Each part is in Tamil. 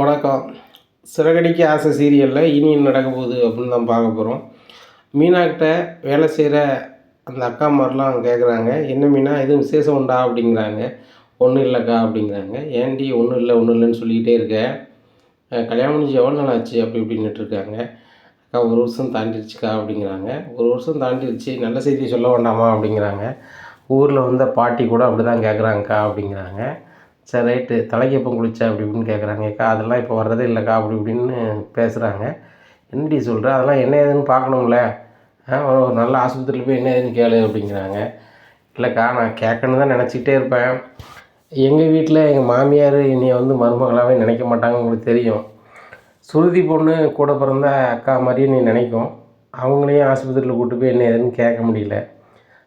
வணக்கம். சிறகடிக்க ஆசை சீரியலில் இனி நடக்க போகுது அப்படின்னு தான் பார்க்க போகிறோம் மீனாக்கிட்ட வேலை செய்கிற அந்த அக்கா மாதிரிலாம் கேட்குறாங்க என்ன மீனா எதுவும் விசேஷம் உண்டா அப்படிங்கிறாங்க. ஒன்றும் இல்லைக்கா அப்படிங்கிறாங்க. ஏன்டி ஒன்றும் இல்லை ஒன்றும் இல்லைன்னு சொல்லிக்கிட்டே இருக்க. கல்யாணம் முடிஞ்சு எவ்வளோ நாள் ஆச்சு? அப்படி இப்படின்னுட்டு இருக்காங்க. அக்கா ஒரு வருஷம் தாண்டிடுச்சுக்கா அப்படிங்கிறாங்க. ஒரு வருஷம் தாண்டிடுச்சு நல்ல செய்தி சொல்ல வேண்டாமா அப்படிங்கிறாங்க. ஊரில் வந்த பாட்டி கூட அப்படி தான் கேட்குறாங்கக்கா அப்படிங்கிறாங்க. சரி ரைட்டு. தலைக்கு எப்போ குளிச்சா அப்படி இப்படின்னு கேட்குறாங்க அக்கா அதெல்லாம் இப்போ வர்றதே இல்லைக்கா அப்படி இப்படின்னு பேசுகிறாங்க என்னடி சொல்கிற அதெல்லாம் என்ன ஏதுன்னு பார்க்கணும்ல ஆ, ஒரு நல்ல ஆஸ்பத்திரியில் போய் என்ன ஏதுன்னு கேளு அப்படிங்கிறாங்க. இல்லைக்கா நான் கேட்கணுன்னு தான் நினச்சிக்கிட்டே இருப்பேன். எங்கள் வீட்டில் எங்கள் மாமியார் என்னையை வந்து மருமகளாகவே நினைக்க மாட்டாங்க உங்களுக்கு தெரியும். சுருதி பொண்ணு கூட பிறந்த அக்கா மாதிரியே நீ நினைக்கும். அவங்களையும் ஆஸ்பத்திரியில் கூட்டு போய் என்ன ஏதுன்னு கேட்க முடியல.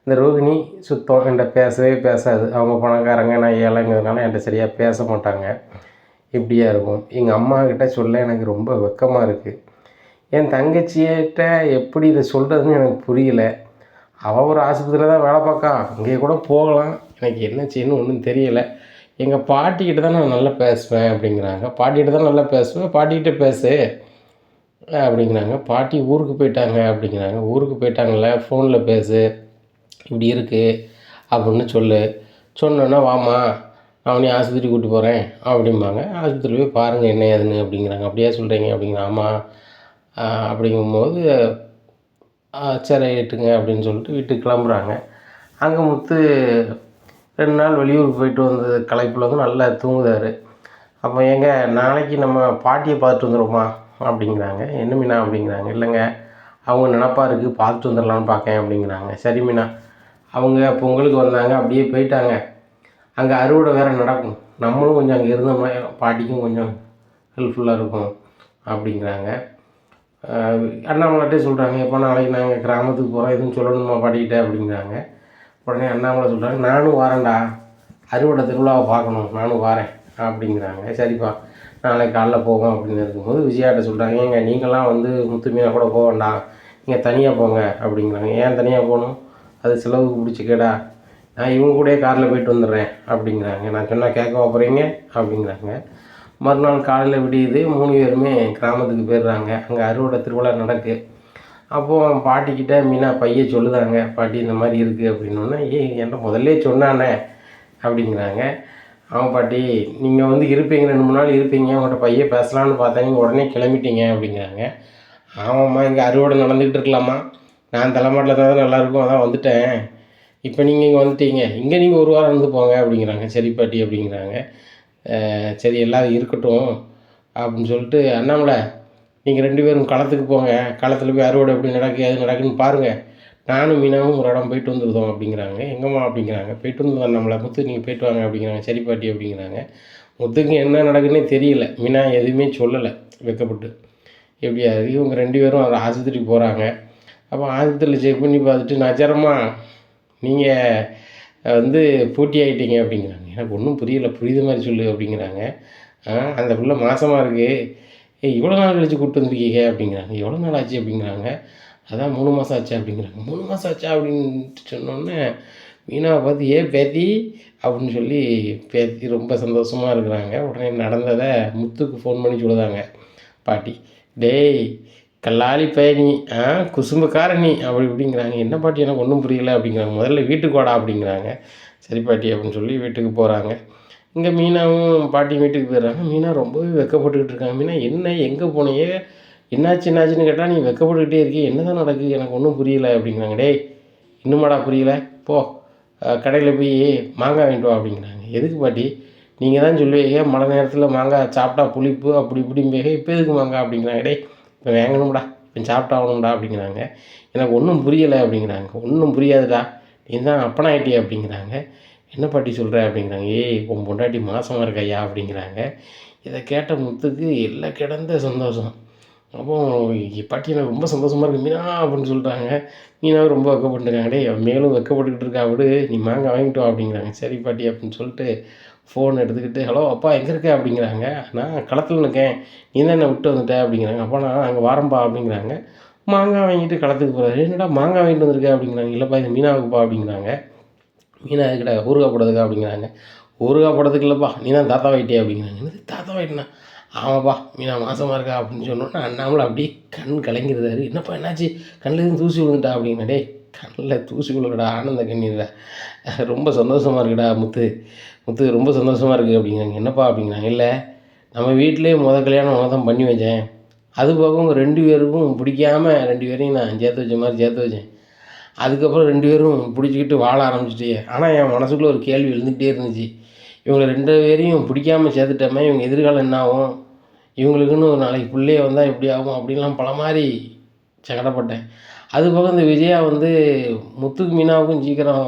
இந்த ரோகிணி சுத்தம் என்கிட்ட பேசவே பேசாது. அவங்க பணக்காரங்க நான் ஏழைங்கிறதுனால என்கிட்ட சரியாக பேச மாட்டாங்க. இப்படியா இருக்கும். எங்கள் அம்மா கிட்ட சொல்ல எனக்கு ரொம்ப வெக்கமாக இருக்குது என் தங்கச்சியிட்ட எப்படி இதை சொல்கிறதுன்னு எனக்கு புரியல. அவள் ஒரு ஆஸ்பத்திரியில் தான் வேலை பார்க்கா. அங்கேயே கூட போகலாம். எனக்கு என்ன செய்யணும் ஒன்றும் தெரியலை. எங்கள் பாட்டிக்கிட்ட தான் நான் நல்லா பேசுவேன் அப்படிங்கிறாங்க. பாட்டிக்கிட்ட தான் நல்லா பேசுவேன். பாட்டிக்கிட்ட பேசு அப்படிங்கிறாங்க. பாட்டி ஊருக்கு போயிட்டாங்க அப்படிங்கிறாங்க. ஊருக்கு போயிட்டாங்கல்ல. ஃபோனில் பேசு. இப்படி இருக்குது அப்படின்னு சொல்லு. சொன்னோன்னா வாமா அவனே ஆஸ்பத்திரி கூட்டி போகிறேன் அப்படிம்பாங்க. ஆஸ்பத்திரி போய் பாருங்கள் என்ன ஏதுன்னு அப்படிங்கிறாங்க. அப்படியா சொல்கிறீங்க அப்படிங்கிற ஆமாம் அப்படிங்கும்போது சரி ரைட்டுங்க அப்படின்னு சொல்லிட்டு வீட்டுக்கு கிளம்புறாங்க. அங்கே முத்து ரெண்டு நாள் வெளியூர் போயிட்டு வந்தது களைப்பில் வந்து நல்லா தூங்குதார். அப்போ ஏங்க நாளைக்கு நம்ம பாட்டியை பார்த்துட்டு வந்துடுமா அப்படிங்கிறாங்க. என்ன மீனா? அப்படிங்கிறாங்க. இல்லைங்க அவங்க நினப்பாக இருக்குது பார்த்துட்டு வந்துடலான்னு பார்க்கேன் அப்படிங்கிறாங்க. சரி மீனா அவங்க பொங்கலுக்கு வந்தாங்க அப்படியே போயிட்டாங்க. அங்கே அறுவடை வேறு நடக்கும். நம்மளும் கொஞ்சம் அங்கே இருந்தோம்னா பாட்டிக்கும் கொஞ்சம் ஹெல்ப்ஃபுல்லாக இருக்கும் அப்படிங்கிறாங்க. அண்ணாமலைகிட்டே சொல்கிறாங்க எப்போ நாளைக்கு நாங்கள் கிராமத்துக்கு போகிறோம் எதுவும் சொல்லணுமா பாட்டிக்கிட்ட? அப்படிங்கிறாங்க. உடனே அண்ணாமலை சொல்கிறாங்க நானும் வரேன்டா. அறுவடை திருவிழாவை பார்க்கணும். நானும் வரேன். அப்படிங்கிறாங்க. சரிப்பா நாளைக்கு காலைல போவோம். அப்படின்னு இருக்கும்போது விஜயாட்ட சொல்கிறாங்க ஏங்க நீங்களாம் வந்து முத்து கூட போக வேண்டாம். நீங்கள் தனியாக போங்க. அப்படிங்கிறாங்க. ஏன் தனியாக போகணும்? அது செலவுக்கு பிடிச்சி கேடா நான் இவங்க கூட காரில் போயிட்டு வந்துடுறேன் அப்படிங்கிறாங்க. நான் சொன்னால் கேட்கவா போகிறீங்க அப்படிங்கிறாங்க. மறுநாள் காலையில் விடியுது மூணு பேருமே கிராமத்துக்கு போயிடுறாங்க. அங்கே அறுவடை திருவிழா நடக்கு. அப்போது பாட்டிக்கிட்ட மீனா பைய சொல்லுதாங்க பாட்டி இந்த மாதிரி இருக்குது அப்படின்னோடனே ஏய் என்கிட்ட முதல்ல சொன்னானே அப்படிங்கிறாங்க. ஆமாம் பாட்டி நீங்கள் வந்து இருப்பீங்க ரெண்டு மூணு நாள் இருப்பீங்க உங்கள்கிட்ட பைய பேசலான்னு பார்த்தா நீங்கள் உடனே கிளம்பிட்டீங்க அப்படிங்கிறாங்க. ஆமாம்மா இங்கே அறுவடை நடந்துக்கிட்டு இருக்கலாமா? நான் தலைமாட்டில் தான் நல்லா இருக்கும் அதான் வந்துட்டேன். இப்போ நீங்கள் இங்கே வந்துட்டீங்க. இங்கே நீங்கள் ஒரு வாரம் இருந்து போங்க அப்படிங்கிறாங்க. சரி பாட்டி அப்படிங்கிறாங்க. சரி எல்லாம் இருக்கட்டும் அப்படின்னு சொல்லிட்டு அண்ணாமலை நீங்கள் ரெண்டு பேரும் களத்துக்கு போங்க. களத்தில் போய் அறுவடை எப்படி நடக்கு அது நடக்குன்னு பாருங்கள் நானும் மீனாவும் ஒரு இடம் போயிட்டு வந்துருந்தோம் அப்படிங்கிறாங்க. எங்கம்மா அப்படிங்கிறாங்க. போயிட்டு வந்து நம்மளை முத்து நீங்கள் போயிட்டு வாங்க அப்படிங்கிறாங்க. சரி பாட்டி அப்படிங்கிறாங்க. முத்துக்கு என்ன நடக்குன்னே தெரியல. மீனா எதுவுமே சொல்லலை. வெக்கப்பட்டு. எப்படியாது இவங்க ரெண்டு பேரும் ஆஸ்பத்திரிக்கு போகிறாங்க அப்போ ஆஸ்பத்திரியில் செக் பண்ணி பார்த்துட்டு நச்சரமா நீங்கள் வந்து போட்டி ஆகிட்டீங்க அப்படிங்கிறாங்க. எனக்கு ஒன்றும் புரியல புரியுது மாதிரி சொல்லு அப்படிங்கிறாங்க. ஆ, அந்த பிள்ளை மாசமாக இருக்குது ஏய் இவ்வளோ நாள் கழிச்சு கூப்பிட்டு வந்துருக்கீங்க அப்படிங்கிறாங்க. எவ்வளோ நாள் ஆச்சு? அப்படிங்கிறாங்க. அதான் மூணு மாதம் ஆச்சா அப்படிங்கிறாங்க. மூணு மாதம் ஆச்சா? அப்படின்ட்டு சொன்னோன்னே மீனாவை பார்த்து ஏ பேத்தி? அப்படின்னு சொல்லி பேத்தி ரொம்ப சந்தோஷமாக இருக்கிறாங்க. உடனே நடந்ததை முத்துக்கு ஃபோன் பண்ணி சொல்லுதாங்க பாட்டி. டேய் கல்லாளி பயணி ஆ குசும்புக்காரணி நீ அப்படி இப்படிங்கிறாங்க. என்ன பாட்டி எனக்கு ஒன்றும் புரியலை அப்படிங்கிறாங்க. முதல்ல வீட்டுக்கு வாடா அப்படிங்கிறாங்க. சரி பாட்டி அப்படின்னு சொல்லி வீட்டுக்கு போகிறாங்க இங்கே மீனாவும் பாட்டி வீட்டுக்கு போயிடுறாங்க. மீனா ரொம்பவே வெக்கப்பட்டுக்கிட்டு இருக்காங்க. மீனா என்ன எங்கே போனையே? என்னாச்சு என்னாச்சுன்னு கேட்டால் நீ வெக்கப்பட்டுக்கிட்டே இருக்கே என்ன தான் நடக்குது? எனக்கு ஒன்றும் புரியலை அப்படிங்கிறாங்க. டேய் இன்னுமாடா புரியல? போ கடையில் போய் மாங்காய் வாங்கிட்டு வா அப்படிங்கிறாங்க. எதுக்கு பாட்டி? நீங்கள் தான் சொல்லுவீங்க மழை நேரத்தில் மாங்காய் சாப்பிட்டா புளிப்பு அப்படி இப்படிம்பேக இப்போ எதுக்கு மாங்காய்? அப்படிங்கிறாங்க. டேய் இப்போ வேங்கணும்டா இப்போ சாப்பிட்டாகணும்டா அப்படிங்கிறாங்க. எனக்கு ஒன்றும் புரியலை அப்படிங்கிறாங்க. ஒன்றும் புரியாதுடா. நீ தான் அப்பனாயிட்டியா அப்படிங்கிறாங்க. என்ன பாட்டி சொல்கிற அப்படிங்கிறாங்க. ஏய் உன் பொண்டாட்டி மாதமாக இருக்கையா அப்படிங்கிறாங்க. இதை கேட்ட முத்துக்கு எல்லாம் கிடந்த சந்தோஷம். அப்போ பாட்டி எனக்கு ரொம்ப சந்தோஷமாக இருக்குது மீனா அப்படின்னு சொல்கிறாங்க மீனாவும் ரொம்ப வெக்கப்பட்டுருக்காங்க. டேய் மேலும் வெக்கப்பட்டுக்கிட்டு இருக்கா விடு. நீ மாங்காய் வாங்கிட்டு வா அப்படிங்கிறாங்க. சரி பாட்டி அப்படின்னு சொல்லிட்டு ஃபோன் எடுத்துக்கிட்டு ஹலோ அப்பா எங்கே இருக்க? அப்படிங்கிறாங்க. நான் களத்தில் இருக்கேன். நீ தான் என்னை விட்டு வந்துட்ட? அப்படிங்கிறாங்க. அப்பா நான் அங்கே வாரம்பா அப்படிங்கிறாங்க. மாங்காய் வாங்கிட்டு களத்துக்கு போகிறாரு என்னடா மாங்காய் வாங்கிட்டு வந்திருக்க? அப்படிங்கிறாங்க. இல்லைப்பா இது மீனாவுக்குப்பா அப்படிங்கிறாங்க. மீனா இருக்கடா ஊறுகாய் போடுறதுக்கா? அப்படிங்கிறாங்க. ஊறுகாய் போடுறதுக்கு இல்லைப்பா நீ தான் தாத்தா வாயிட்டே அப்படிங்கிறாங்க. என்னது தாத்தா வாயிட்டனா ஆமாப்பா மீனா மாசமாக இருக்கா? அப்படின்னு சொன்னோன்னா அண்ணாமலை அப்படியே கண் கலங்கிருந்தாரு. என்னப்பா என்னாச்சு? கண்ணில் எதுவும் தூசி விழுந்துட்டா? அப்படின்னா டே கண்ணில் தூசி விழுகடா ஆனந்த கண்ணீர்டா. ரொம்ப சந்தோஷமாக இருக்குடா முத்து. முத்து ரொம்ப சந்தோஷமாக இருக்குது அப்படிங்கிறாங்க. என்னப்பா அப்படிங்கிறாங்க. இல்லை நம்ம வீட்டிலேயே முத கல்யாணம் உனக்கு தான் பண்ணி வச்சேன். அது போக உங்கள் ரெண்டு பேருக்கும் பிடிக்காம ரெண்டு பேரையும் நான் சேர்த்து வச்ச மாதிரி சேர்த்து வச்சேன். அதுக்கப்புறம் ரெண்டு பேரும் பிடிச்சிக்கிட்டு வாழ ஆரம்பிச்சிட்டே. ஆனால் என் மனசுக்குள்ளே ஒரு கேள்வி எழுந்துகிட்டே இருந்துச்சு. இவங்களை ரெண்டு பேரையும் பிடிக்காம சேர்த்துட்டோமே இவங்க எதிர்காலம் என்ன ஆகும்? இவங்களுக்குன்னு ஒரு நாளைக்கு பிள்ளைய வந்தால் எப்படி ஆகும்? அப்படின்லாம் பல மாதிரி சங்கடப்பட்டேன். அது போக இந்த விஜயா வந்து முத்துக்கு மீனாவுக்கும் சீக்கிரம்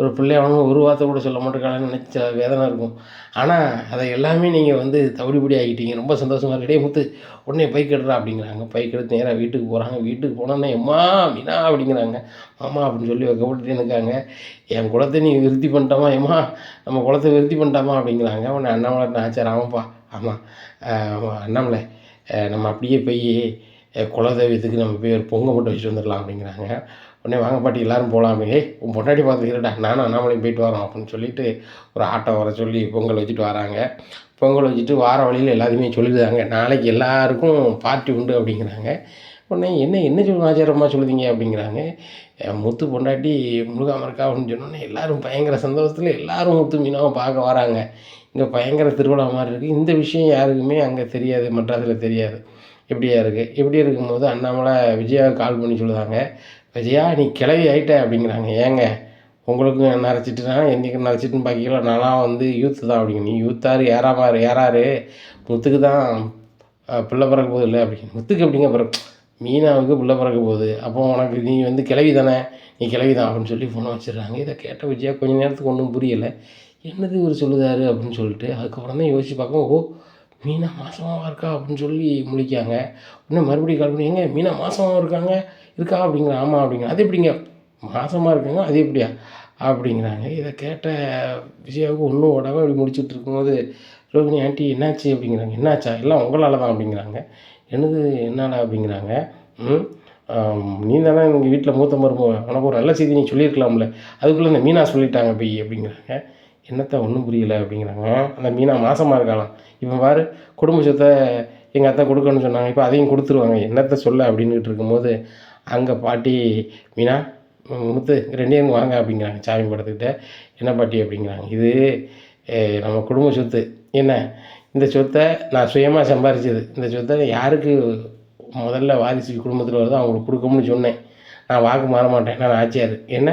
ஒரு பிள்ளையவனும் ஒரு வார்த்தை கூட சொல்ல மாட்டேங்கிறான்னு நினச்ச வேதனை இருக்கும். ஆனால் அதை எல்லாமே நீங்கள் வந்து தவிடுபடி ஆகிட்டீங்க. ரொம்ப சந்தோஷமாக இருக்கு. முத்து உடனே பைக் எடுறா அப்படிங்கிறாங்க. பைக் எடுத்து நேராக வீட்டுக்கு போகிறாங்க வீட்டுக்கு போனோன்னே எம்மா மீனா அப்படிங்கிறாங்க. மாமா அப்படின்னு சொல்லி வைக்கப்பட்டு இருக்காங்க என் குளத்தை நீ விருத்தி பண்ணிட்டாமா ஏம்மா? நம்ம குளத்தை விருத்தி பண்ணிட்டாமா? அப்படிங்கிறாங்க. உடனே அண்ணாமலை ஆச்சார் ஆமாப்பா ஆமாம் ஆமாம் அண்ணாமலை நம்ம அப்படியே போய் குலதெய்வத்துக்கு நம்ம போய் ஒரு பொங்கல் மட்டும் வச்சுட்டு வந்துடலாம் அப்படிங்கிறாங்க. உடனே வாங்க பாட்டி எல்லாரும் போகலாம் ஏய் உன் பொண்டாட்டி பார்த்துக்கிறடா நானும் அண்ணாமலையும் போயிட்டு வரோம் அப்படின்னு சொல்லிட்டு ஒரு ஆட்டோ வர சொல்லி பொங்கல் வச்சுட்டு வராங்க. பொங்கல் வச்சுட்டு வார வழியில் எல்லாத்தையுமே சொல்லிடுறாங்க. நாளைக்கு எல்லாருக்கும் பார்ட்டி உண்டு அப்படிங்கிறாங்க. உடனே என்ன என்ன சொல்லி ஆச்சாரமாக சொல்லுதீங்க அப்படிங்கிறாங்க. என் முத்து பொண்டாட்டி முழுகாம அப்படின்னு சொன்னோன்னே எல்லோரும் பயங்கர சந்தோஷத்தில் எல்லோரும் முத்து மீனாவை பார்க்க வராங்க. இங்கே பயங்கர திருவிழா மாதிரி இருக்குது இந்த விஷயம் யாருக்குமே அங்கே தெரியாது மெட்ராஸில் தெரியாது. இப்படியா இருக்குது இப்படி இருக்கும்போது அண்ணாமலை விஜயாவுக்கு கால் பண்ணி சொல்லுதாங்க. விஜயா நீ கிளவி ஆயிட்ட அப்படிங்கிறாங்க. ஏங்க உங்களுக்கும் நரைச்சிட்டுனா? என்றைக்கு நரைச்சிட்டுன்னு பார்க்கல நானாக வந்து யூத்து தான் அப்படிங்க. நீ யூத்தாரு ஏறாமாரு ஏறாரு முத்துக்கு தான் பிள்ளை பிறக்க போகுது இல்லை அப்படிங்க. முத்துக்கு எப்படிங்க பிறகு மீனாவுக்கு பிள்ளை பிறக்க போகுது. அப்போ உனக்கு நீ வந்து கிளவி தானே? நீ கிளவி தான் அப்படின்னு சொல்லி ஃபோனை வச்சிடுறாங்க. இதை கேட்ட விஜயா கொஞ்ச நேரத்துக்கு ஒன்றும் புரியலை. என்னது இவர் சொல்லுதாரு அப்படின்னு சொல்லிட்டு அதுக்கப்புறம் தான் யோசிச்சு பார்க்கும் ஓ மீனா மாசமாக இருக்கா அப்படின்னு சொல்லி முழிக்காங்க இன்னும் மறுபடியும் கால் பண்ணி எங்க மீனா மாசமாக இருக்காங்க? இருக்கா அப்படிங்கிற ஆமாம் அப்படிங்கிற அது எப்படிங்க? மாதமாக இருக்காங்க அது எப்படியா? அப்படிங்கிறாங்க. இதை கேட்ட விஜயாவுக்கு ஒன்றும் ஓடாமல் அப்படி முடிச்சுட்டு இருக்கும்போது ரோகிணி ஆண்டி என்னாச்சு? அப்படிங்கிறாங்க. என்னாச்சா? எல்லாம் உங்களால் தான் அப்படிங்கிறாங்க. என்னது? என்னடா? அப்படிங்கிறாங்க. ம் நீ தானே எங்கள் வீட்டில் மூத்த மருமக உனக்கு ஒரு நல்ல செய்தி நீ சொல்லியிருக்கலாம்ல. அதுக்குள்ளே இந்த மீனா சொல்லிட்டாங்க பை அப்படிங்கிறாங்க. என்னத்த? ஒன்றும் புரியல அப்படிங்கிறாங்க. அந்த மீனா மாசமாக இருக்கலாம் இப்போ பாரு குடும்ப சொத்தை எங்கள் அத்தை கொடுக்கணும்னு சொன்னாங்க. இப்போ அதையும் கொடுத்துருவாங்க. என்னத்த சொல்ல? அப்படின்னுட்டு இருக்கும்போது அங்கே பாட்டி மீனா முத்து ரெண்டே வாங்க அப்படிங்கிறாங்க. சாமி படத்துக்கிட்ட என்ன பாட்டி? அப்படிங்கிறாங்க. இது நம்ம குடும்ப சொத்து. என்ன? இந்த சொத்தை நான் சுயமாக சம்பாரிச்சது. இந்த சொத்தை யாருக்கு முதல்ல வாரிசு குடும்பத்தில் வருதோ அவங்களுக்கு கொடுக்கணும்னு சொன்னேன். நான் வாக்கு மாற மாட்டேன். நான் ஆச்சியார் என்ன?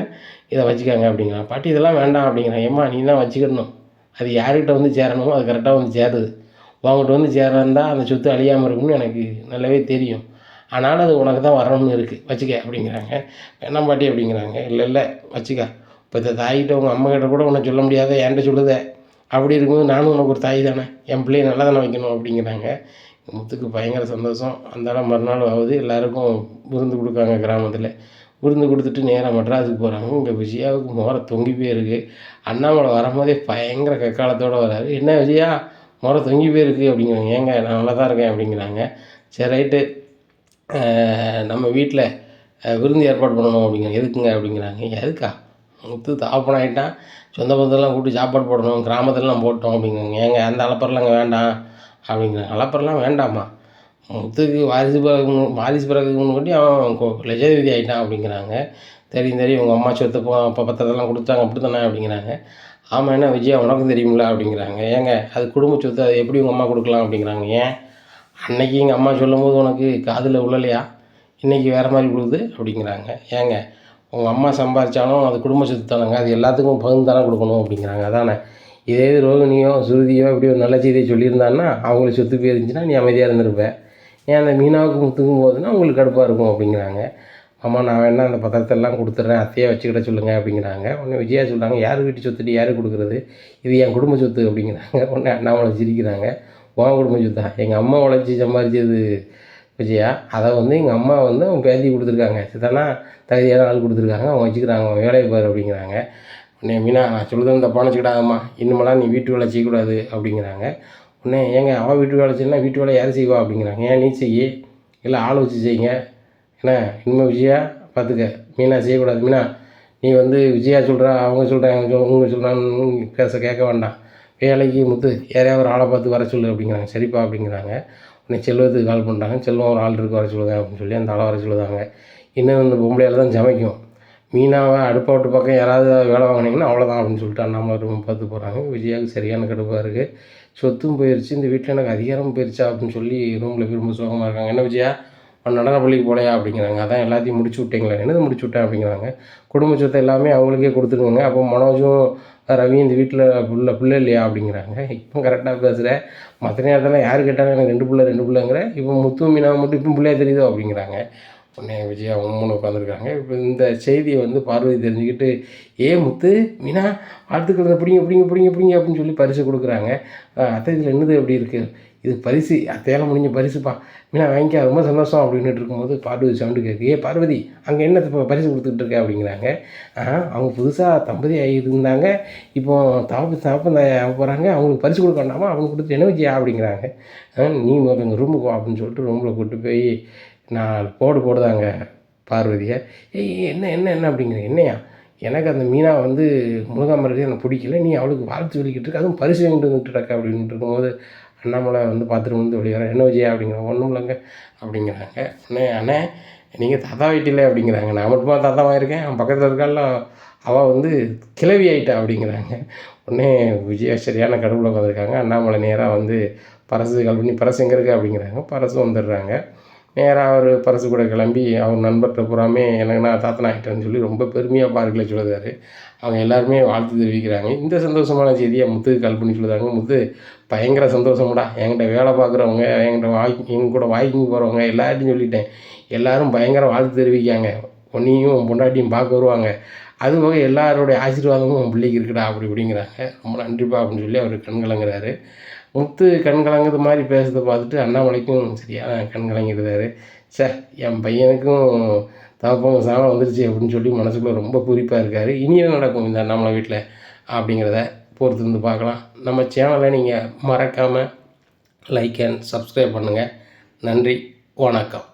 இதை வச்சுக்காங்க அப்படிங்கிறான் பாட்டி இதெல்லாம் வேண்டாம் அப்படிங்கிறான் ஏம்மா நீ தான் வச்சுக்கணும். அது யார்கிட்ட வந்து சேரணுமோ அது கரெக்டாக வந்து சேருது. உங்கள்கிட்ட வந்து சேரந்தால் அந்த சொத்து அழியாமல் இருக்கும்னு எனக்கு நல்லாவே தெரியும். ஆனாலும் அது உனக்கு தான் வரணும்னு இருக்குது வச்சுக்க அப்படிங்கிறாங்க. வேணாம் பாட்டி அப்படிங்கிறாங்க? இல்லை இல்லை வச்சுக்க. இப்போ இந்த தாய்கிட்ட உங்கள் அம்மாக்கிட்ட கூட உன்னை சொல்ல முடியாத என்கிட்ட சொல்லுத. அப்படி இருக்கும்போது நானும் உனக்கு ஒரு தாய் தானே. என் பிள்ளைய நல்லா தானே வைக்கணும் அப்படிங்கிறாங்க. முத்துக்கு பயங்கர சந்தோஷம். அந்தால மறுநாள் ஆகுது எல்லாருக்கும் விருந்து கொடுக்காங்க கிராமத்தில். விருந்து கொடுத்துட்டு நேராக மெட்ராஸுக்கு போகிறாங்க இங்கே விஜயாவுக்கு முறை தொங்கி போயிருக்கு அண்ணாமலை வரும்போதே பயங்கர கக்காலத்தோடு வராரு. என்ன விஜயா முறை தொங்கி போயிருக்கு அப்படிங்கிறாங்க. ஏங்க நான் நல்லா தான் இருக்கேன் அப்படிங்கிறாங்க. சரி ரைட்டு. நம்ம வீட்டில் விருந்து ஏற்பாடு பண்ணணும் அப்படிங்கிறாங்க எதுக்குங்க அப்படிங்கிறாங்க. எதுக்கா? முத்து தாப்பனம் ஆகிட்டான் சொந்த பந்தத்தெல்லாம் கூப்பிட்டு சாப்பாடு போடணும் கிராமத்துலலாம் போட்டோம் அப்படிங்கிறாங்க. ஏங்க அந்த அலப்பறலாம் அங்கே வேண்டாம்? அப்படிங்கிறாங்க. அலப்பறலாம் வேண்டாமா முத்துக்கு வாரிசு பிறகு வாரிசு பிறகு முன்னாடி அவன் கொ- லட்சாதிபதி ஆகிட்டான் அப்படிங்கிறாங்க. தெரியும் தெரியும். உங்கள் அம்மா சொத்து போ அப்போ பத்திரத்தெல்லாம் கொடுத்தாங்க அப்படி தானே அப்படிங்கிறாங்க. ஆமாம் என்ன விஜய் உனக்கும் தெரியுமில்ல அப்படிங்கிறாங்க. ஏங்க அது குடும்ப சொத்து அது எப்படி உங்கள் அம்மா கொடுக்கலாம் அப்படிங்கிறாங்க. ஏன்? அன்னைக்கு எங்கள் அம்மா சொல்லும்போது உனக்கு காதில் உள்ளலையா இன்றைக்கி வேறு மாதிரி விழுது அப்படிங்கிறாங்க. ஏங்க உங்கள் அம்மா சம்பாதிச்சாலும் அது குடும்ப சொத்து தானேங்க அது எல்லாத்துக்கும் பகிர்ந்து தானே கொடுக்கணும் அப்படிங்கிறாங்க. அதானே? இதே இது ரோகிணியோ சுருதியோ இப்படி ஒரு நல்ல செய்தியை சொல்லியிருந்தான்னா அவங்களுக்கு சொத்து போயிருந்துச்சுன்னா நீ அமைதியாக இருந்திருப்பேன் ஏன் அந்த மீனாவுக்கு முத்துக்கும் போதுன்னா உங்களுக்கு கடுப்பாக இருக்கும் அப்படிங்கிறாங்க. அம்மா நான் வேணால் அந்த பத்திரத்தெல்லாம் கொடுத்துட்றேன் அத்தையே வச்சுக்கிட சொல்லுங்கள் அப்படிங்கிறாங்க. உடனே விஜயா சொல்கிறாங்க யார் வீட்டு சொத்துட்டு யார் கொடுக்குறது? இது என் குடும்ப சொத்து அப்படிங்கிறாங்க. உடனே அண்ணாமலை சிரிக்கிறாங்க. உன் குடும்ப தான். எங்கள் அம்மா உழைச்சி சம்பாதிச்சது விஜயா அதை வந்து எங்கள் அம்மா வந்து அவங்க பேத்தி கொடுத்துருக்காங்க. சித்தானா தகுதியான ஆள் கொடுத்துருக்காங்க. அவங்க வச்சுக்கிறாங்க. அவன் வேலையை பாரு அப்படிங்கிறாங்க. உடனே மீனா நான் சொல்லுறது தப்பான வச்சுக்கிடாதம்மா இன்னுமெல்லாம் நீ வீட்டு வேலை செய்யக்கூடாது அப்படிங்கிறாங்க. உடனே ஏங்க அவள் வீட்டு வேலை செய்யணும்னா வீட்டு வேலை யார் செய்வா அப்படிங்கிறாங்க. ஏன் நீ செய்ய? இல்லை ஆள் வச்சு செய்யுங்க. என்ன இனிமேல் விஜயா பார்த்துக்க. மீனா செய்யக்கூடாது. மீனா நீ வந்து விஜயா சொல்கிறா அவங்க சொல்கிறாங்க உங்க சொல்கிறான்னு பேச கேட்க வேண்டாம். வேலைக்கு முத்து யாரையாவது ஒரு ஆளை பார்த்து வர சொல்லு அப்படிங்கிறாங்க. சரிப்பா அப்படிங்கிறாங்க. உடனே செல்வத்துக்கு கால் பண்ணுறாங்க செல்வம் ஒரு ஆள் இருக்கு வர சொல்லுங்க அப்படின்னு சொல்லி அந்த ஆளை வர சொல்லுதாங்க. இன்னும் இந்த பொம்பளையால் தான் சமைக்கும். மீனாவை அடுப்பை விட்டு பக்கம் யாராவது வேலை வாங்கினீங்கன்னா அவ்வளோதான் அப்படின்னு சொல்லிட்டு அண்ணாமலை ரூம் பார்த்து போகிறாங்க விஜயாவுக்கு சரியான கடுப்பாக இருக்குது சொத்தும் போயிடுச்சு இந்த வீட்டில் எனக்கு அதிகாரம் போயிடுச்சா அப்படின்னு சொல்லி ரூமில் போய் ரொம்ப சோகமாக இருக்காங்க. என்ன விஜயா? அவன் நடன பள்ளிக்கு போலையா அப்படிங்கிறாங்க. அதான் எல்லாத்தையும் முடிச்சு விட்டீங்களா. என்னது முடிச்சு விட்டேன் அப்படிங்கிறாங்க. குடும்ப சொத்தை எல்லாமே அவங்களுக்கே கொடுத்துருவாங்க அப்போ மனோஜும் ரவி இந்த வீட்டில் பிள்ளை பிள்ளை இல்லையா அப்படிங்கிறாங்க. இப்போ கரெக்டாக பேசுகிற மற்ற நேரத்தில் யார் கேட்டாலும் எனக்கு ரெண்டு பிள்ளை ரெண்டு பிள்ளைங்கிற. இப்போ முத்து மீனா மட்டும் இப்போ பிள்ளையா தெரியுதோ அப்படிங்கிறாங்க. உடனே விஜயா உம்முன்னு உட்காந்துருக்காங்க இப்போ இந்த செய்தியை வந்து பார்வதி தெரிஞ்சுக்கிட்டு ஏ முத்து மீனா வாழ்த்துக்கள் பிடிங்க பிடிங்க பிடிங்க பிடிங்க அப்படின்னு சொல்லி பரிசு கொடுக்குறாங்க. அத்தை இதில் என்னது எப்படி இருக்குது இது பரிசு அத்தையால் முடிஞ்ச பரிசுப்பா. மீனா வாங்கிக்க ரொம்ப சந்தோஷம் அப்படின்னுட்டு இருக்கும்போது பார்வதி சவுண்டு கேட்கு ஏ பார்வதி அங்கே என்ன பரிசு கொடுத்துக்கிட்டு இருக்க அப்படிங்கிறாங்க. அவங்க புதுசாக தம்பதி இருந்தாங்க இப்போ தாப்பு தாப்பம் போகிறாங்க அவங்களுக்கு பரிசு கொடுக்க வேண்டாமா? அவங்க கொடுத்து என்ன வச்சியா அப்படிங்கிறாங்க. நீ முதல்ல எங்கள் ரூமுக்கு வா அப்படின்னு சொல்லிட்டு ரூமில் கூட்டு போய் நான் போடு போடுதாங்க பார்வதியை. ஏய் என்ன என்ன என்ன அப்படிங்கிற என்னையா? எனக்கு அந்த மீனா வந்து முருகாமருக்கு எனக்கு பிடிக்கல. நீ அவளுக்கு வாழ்த்து சொல்லிக்கிட்டு இருக்க. அதுவும் பரிசு வாங்கிட்டு வந்துட்டு இருக்க அப்படின்ட்டு இருக்கும்போது அண்ணாமலை வந்து பாத்ரூம் வந்து வெளியே என்ன விஜயா அப்படிங்கிறாங்க ஒன்றும் இல்லைங்க அப்படிங்கிறாங்க. அண்ணே அண்ணே நீங்கள் தாத்தா வீட்டில் அப்படிங்கிறாங்க. நான் மட்டுமா தாத்தாவாக இருக்கேன். அவன் பக்கத்தில் இருக்கால அவள் வந்து கிளவி ஆயிட்டா அப்படிங்கிறாங்க. உடனே விஜயா சரியான கடவுளை உட்காந்துருக்காங்க அண்ணாமலை நேராக வந்து பரசு கால் பண்ணி பரசு எங்கே இருக்குது அப்படிங்கிறாங்க. பரசு வந்துடுறாங்க. நேராக அவர் பரசு கூட கிளம்பி அவர் நண்பர்கிட்ட பூராமே எனக்கு நான் தாத்தன் ஆகிட்டேன்னு சொல்லி ரொம்ப பெருமையாக பார்க்கல சொல்லுதாரு அவங்க எல்லாருமே வாழ்த்து தெரிவிக்கிறாங்க. இந்த சந்தோஷமான செய்தியை முத்துக்கு கால் பண்ணி சொல்லுதாங்க முத்து பயங்கர சந்தோஷம்டா. என்கிட்ட வேலை பார்க்குறவங்க என்கிட்ட வாய் எங்க கூட வாக்கிங் போகிறவங்க எல்லார்ட்டையும் சொல்லிட்டேன். எல்லாரும் பயங்கர வாழ்த்து தெரிவிக்காங்க உன்னையும் உன் பொண்டாட்டியும் பார்க்க வருவாங்க. அது போக எல்லாருடைய ஆசீர்வாதமும் உன் பிள்ளைக்கு இருக்குடா அப்படி இப்படிங்கிறாங்க. ரொம்ப நன்றிப்பா அப்படின்னு சொல்லி அவர் கண்கலங்கிறாரு. முத்து கண்கலங்குறது மாதிரி பேசுறதை பார்த்துட்டு அண்ணாமலைக்கும் சரியான கண் கலங்கிடுறாரு சே என் பையனுக்கும் தகப்பங்க சாணம் வந்துருச்சு அப்படின்னு சொல்லி மனசுக்குள்ளே ரொம்ப குறிப்பாக இருக்கார். இனி என்ன நடக்கும் இந்த அண்ணாமலை வீட்டில் அப்படிங்கிறத பொறுத்து இருந்து பார்க்கலாம். நம்ம சேனலை நீங்கள் மறக்காமல் லைக் அண்ட் சப்ஸ்கிரைப் பண்ணுங்கள் நன்றி வணக்கம்.